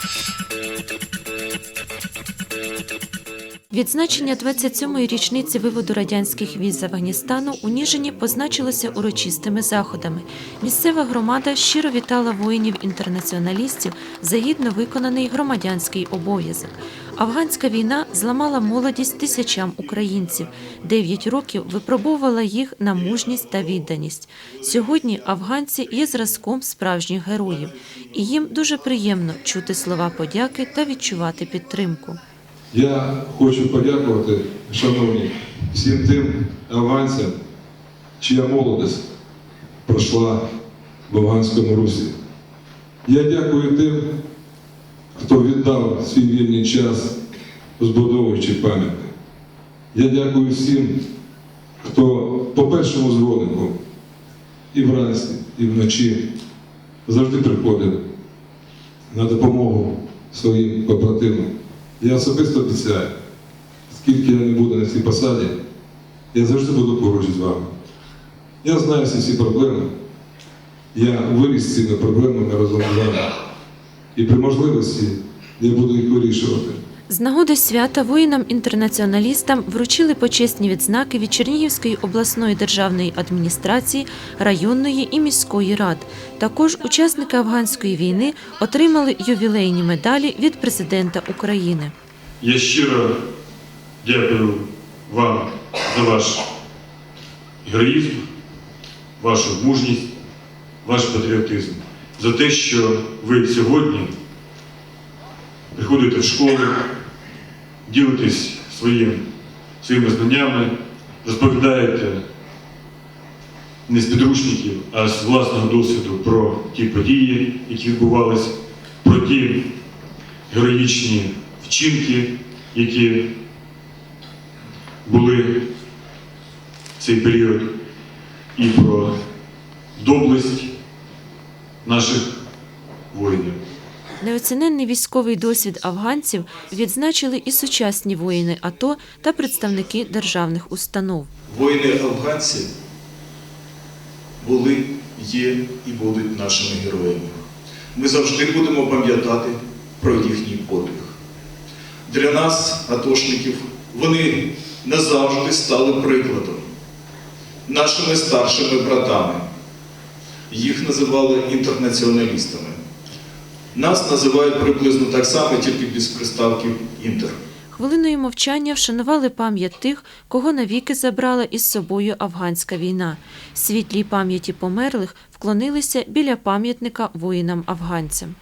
Thank you. Відзначення 27-ї річниці виводу радянських військ з Афганістану у Ніжині позначилося урочистими заходами. Місцева громада щиро вітала воїнів-інтернаціоналістів за гідно виконаний громадянський обов'язок. Афганська війна зламала молодість тисячам українців. Дев'ять років випробовувала їх на мужність та відданість. Сьогодні афганці є зразком справжніх героїв, і їм дуже приємно чути слова подяки та відчувати підтримку. Я хочу подякувати, шановні, всім тим афганцям, чия молодість пройшла в афганському русі. Я дякую тим, хто віддав свій вільний час, збудовуючи пам'ятник. Я дякую всім, хто по першому дзвонику і вранці, і вночі завжди приходив на допомогу своїм побратимам. Я особисто обіцяю, скільки я не буду на цій посаді, я завжди буду поруч з вами. Я знаю всі ці проблеми. Я виріс з цими проблемами разом з вами. І при можливості я буду їх вирішувати. З нагоди свята воїнам-інтернаціоналістам вручили почесні відзнаки від Чернігівської обласної державної адміністрації, районної і міської рад. Також учасники афганської війни отримали ювілейні медалі від президента України. Я щиро дякую вам за ваш героїзм, вашу мужність, ваш патріотизм, за те, що ви сьогодні приходите в школу, ділитесь своїм, своїми знаннями, розповідаєте не з підручників, а з власного досвіду про ті події, які відбувалися, про ті героїчні вчинки, які були в цей період, і про доблесть наших. Неоціненний військовий досвід афганців відзначили і сучасні воїни АТО та представники державних установ. Воїни афганці були, є і будуть нашими героями. Ми завжди будемо пам'ятати про їхній подвиг. Для нас, атошників, вони назавжди стали прикладом, нашими старшими братами. Їх називали інтернаціоналістами. Нас називають приблизно так само, тільки без приставки інтер. Хвилиною мовчання вшанували пам'ять тих, кого навіки забрала із собою афганська війна. Світлій пам'яті померлих вклонилися біля пам'ятника воїнам-афганцям.